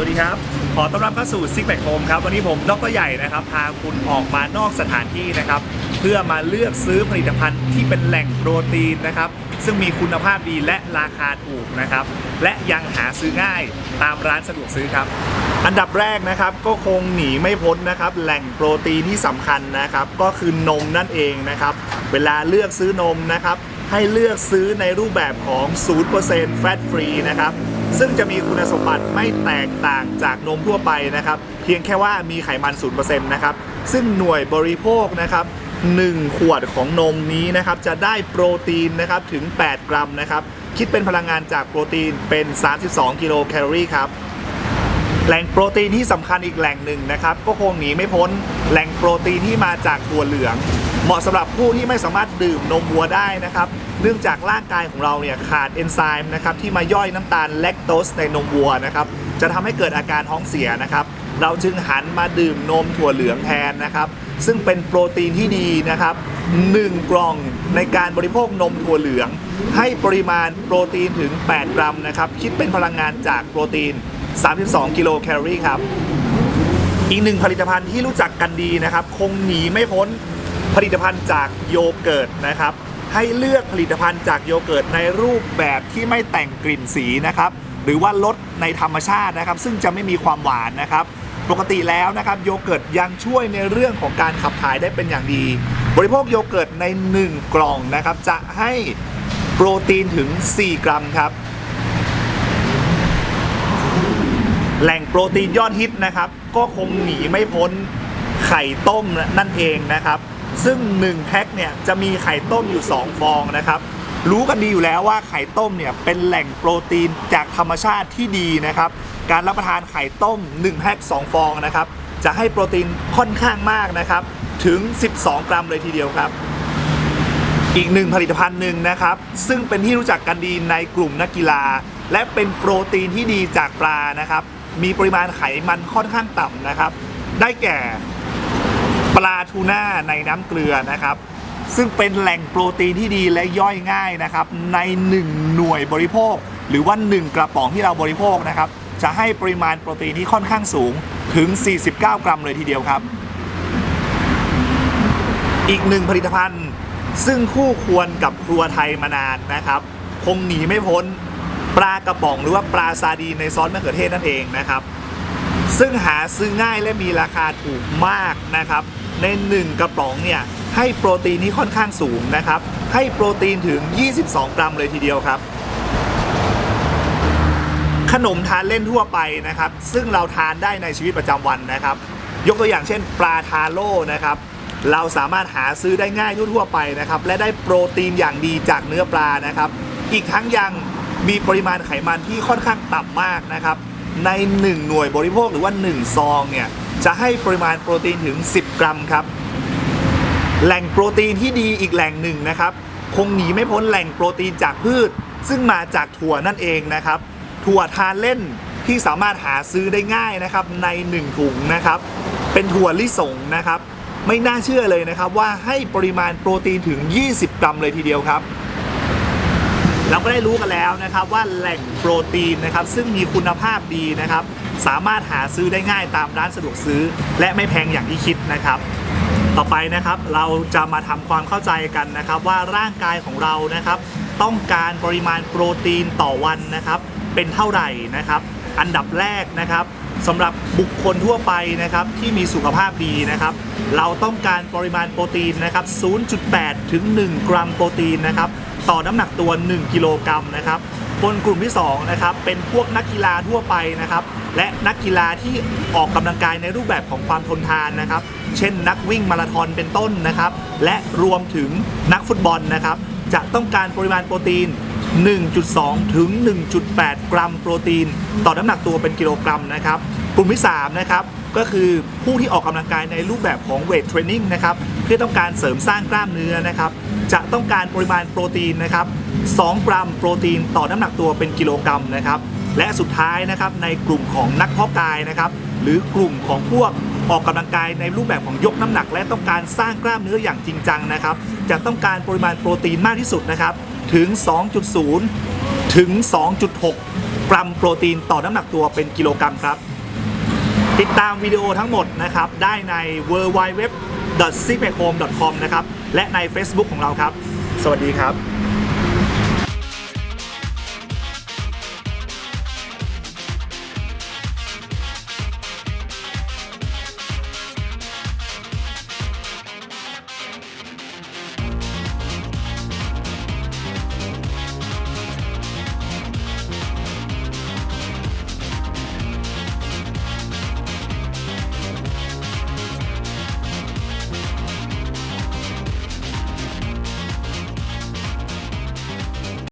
วัสดีครับ ขอต้อนรับเข้าสู่ซิกแ c คโฮมครับ วันนี้ผมดรใหญ่นะครับ พาคุณออกมานอกสถานที่นะครับ เพื่อมาเลือกซื้อผลิตภัณฑ์ที่เป็นแหล่งโปรตีนนะครับ ซึ่งมีคุณภาพดีและราคาถูกนะครับ และยังหาซื้อง่ายตามร้านสะดวกซื้อครับ อันดับแรกนะครับก็คงหนีไม่พ้นนะครับ แหล่งโปรตีนที่สำคัญนะครับ ก็คือนมนั่นเองนะครับ เวลาเลือกซื้อนมนะครับ ให้เลือกซื้อในรูปแบบของ0%แฟตฟรีนะครับ ซึ่งจะมีคุณสมบัติไม่แตกต่างจากนมทั่วไปนะครับ เพียงแค่ว่ามีไขมัน 0%นะครับ ซึ่งหน่วยบริโภคนะครับ1 ขวดของนมนี้นะครับจะได้โปรตีนนะครับถึง 8 กรัมนะครับ คิดเป็นพลังงานจากโปรตีนเป็น 32 กิโลแคลอรี่ครับ แหล่งโปรตีนที่สำคัญอีกแหล่งหนึ่งนะครับ ก็คงหนีไม่พ้นแหล่งโปรตีนที่มาจากถั่วเหลือง เหมาะสำหรับผู้ที่ไม่สามารถดื่มนมวัวได้นะครับ เนื่องจากร่างกายของเราเนี่ยขาดเอนไซม์นะครับที่มาย่อยน้ำตาลแลคโตสในนมวัวนะครับจะทำให้เกิดอาการท้องเสียนะครับ เราจึงหันมาดื่มนมถั่วเหลืองแทนนะครับ ซึ่งเป็นโปรตีนที่ดีนะครับ 1 กล่องในการบริโภคนมถั่วเหลือง ให้ปริมาณโปรตีนถึง 8 กรัมนะครับ คิดเป็นพลังงานจากโปรตีน 32 กิโลแคลอรี่ครับ อีกหนึ่งผลิตภัณฑ์ที่รู้จักกันดีนะครับ คงหนีไม่พ้นผลิตภัณฑ์จากโยเกิร์ตนะครับ ให้เลือกผลิตภัณฑ์จากโยเกิร์ตในรูปแบบที่ไม่แต่งกลิ่นสีนะครับ หรือว่าลดในธรรมชาตินะครับ ซึ่งจะไม่มีความหวานนะครับ ปกติแล้วนะครับโยเกิร์ตยังช่วยในเรื่องของการขับถ่ายได้เป็นอย่างดี บริโภคโยเกิร์ตใน 1 กล่องนะครับจะให้โปรตีนถึง 4 กรัมครับ แหล่งโปรตีนยอดฮิตนะครับ ก็คงหนีไม่พ้นไข่ต้มนั่นเองนะครับ ซึ่ง 1 แพ็คเนี่ยจะมีไข่ต้มอยู่ 2 ฟองนะครับ รู้กันดีอยู่แล้วว่าไข่ต้มเนี่ยเป็นแหล่งโปรตีนจากธรรมชาติที่ดีนะครับ การรับประทานไข่ต้ม 1 แพ็ค 2 ฟองนะครับ จะให้โปรตีนค่อนข้างมากนะครับ ถึง 12 กรัมเลยทีเดียวครับ อีกหนึ่งผลิตภัณฑ์หนึ่งนะครับ ซึ่งเป็นที่รู้จักกันดีในกลุ่มนักกีฬา และเป็นโปรตีนที่ดีจากปลานะครับ มีปริมาณไขมันค่อนข้างต่ำนะครับ ได้แก่ปลาทูน่าในน้ำเกลือนะครับ ซึ่งเป็นแหล่งโปรตีนที่ดีและย่อยง่ายนะครับ ใน 1 หน่วยบริโภค หรือว่า 1 กระป๋องที่เราบริโภคนะครับ จะให้ปริมาณโปรตีนที่ค่อนข้างสูงถึง 49 กรัมเลยทีเดียวครับ อีกหนึ่งผลิตภัณฑ์ ซึ่งคู่ควรกับครัวไทยมานานนะครับ คงหนีไม่พ้น ปลากระป๋องหรือว่าปลาซาดีในซอสมะเขือเทศนั่นเองนะครับ ซึ่งหาซื้อง่ายและมีราคาถูกมากนะครับ ใน 1 กระป๋องเนี่ยให้โปรตีนที่ค่อนข้างสูงนะครับ ให้โปรตีนถึง 22 กรัมเลยทีเดียวครับ ขนมทานเล่นทั่วไปนะครับ ซึ่งเราทานได้ในชีวิตประจำวันนะครับ ยกตัวอย่างเช่น ปลาทาโร่นะครับเราสามารถหาซื้อได้ง่ายทั่วๆไปนะครับ และได้โปรตีนอย่างดีจากเนื้อปลานะครับ อีกทั้งยัง มีปริมาณไขมันที่ค่อนข้างต่ำมากนะครับ ใน 1 หน่วยบริโภคหรือว่า 1 ซองเนี่ยจะให้ปริมาณโปรตีนถึง 10 กรัมครับ แหล่งโปรตีนที่ดีอีกแหล่งหนึ่งนะครับ คงหนีไม่พ้นแหล่งโปรตีนจากพืช ซึ่งมาจากถั่วนั่นเองนะครับ ถั่วทานเล่นที่สามารถหาซื้อได้ง่ายนะครับใน 1 ถุงนะครับ เป็นถั่วลิสงนะครับ ไม่น่าเชื่อเลยนะครับว่าให้ปริมาณโปรตีนถึง 20 กรัมเลยทีเดียวครับ เราก็ได้รู้กันแล้วนะครับว่าแหล่งโปรตีนนะครับซึ่งมีคุณภาพดีนะครับ สามารถหาซื้อได้ง่ายตามร้านสะดวกซื้อ และไม่แพงอย่างที่คิดนะครับ ต่อไปนะครับเราจะมาทำความเข้าใจกันนะครับ ว่าร่างกายของเรานะครับ ต้องการปริมาณโปรตีนต่อวันนะครับ เป็นเท่าไหร่นะครับ อันดับแรกนะครับสำหรับบุคคลทั่วไปนะครับที่มีสุขภาพดีนะครับ เราต้องการปริมาณโปรตีนนะครับ 0.8 ถึง 1 กรัมโปรตีนนะครับ ต่อน้ำหนักตัว 1 กิโลกรัมนะครับ คนกลุ่มที่2นะครับเป็นพวกนักกีฬาทั่วไปนะครับ และนักกีฬาที่ออกกำลังกายในรูปแบบของความทนทานนะครับ เช่น นักวิ่งมาราธอนเป็นต้นนะครับ และรวมถึงนักฟุตบอลนะครับ จะต้องการปริมาณโปรตีน 1.2 ถึง 1.8 กรัมโปรตีน ต่อน้ำหนักตัวเป็นกิโลกรัมนะครับ กลุ่มที่3นะครับก็คือผู้ที่ออกกำลังกายในรูปแบบของเวทเทรนนิ่งนะครับ เพื่อต้องการเสริมสร้างกล้ามเนื้อนะครับ จะต้องการปริมาณโปรตีนนะครับ2กรัมโปรตีนต่อน้ำหนักตัวเป็นกิโลกรัมนะครับและสุดท้ายนะครับในกลุ่มของนักเพาะกายนะครับหรือกลุ่มของพวกออกกำลังกายในรูปแบบของยกน้ำหนัก และต้องการสร้างกล้ามเนื้ออย่างจริงจังนะครับ จะต้องการปริมาณโปรตีนมากที่สุดนะครับ ถึง 2.0 ถึง 2.6 กรัมโปรตีนต่อน้ำหนักตัวเป็นกิโลกรัมครับ ติดตามวิดีโอทั้งหมดนะครับ ได้ใน w w w s i p e h o m e c o m นะครับ และใน Facebook ของเราครับ สวัสดีครับ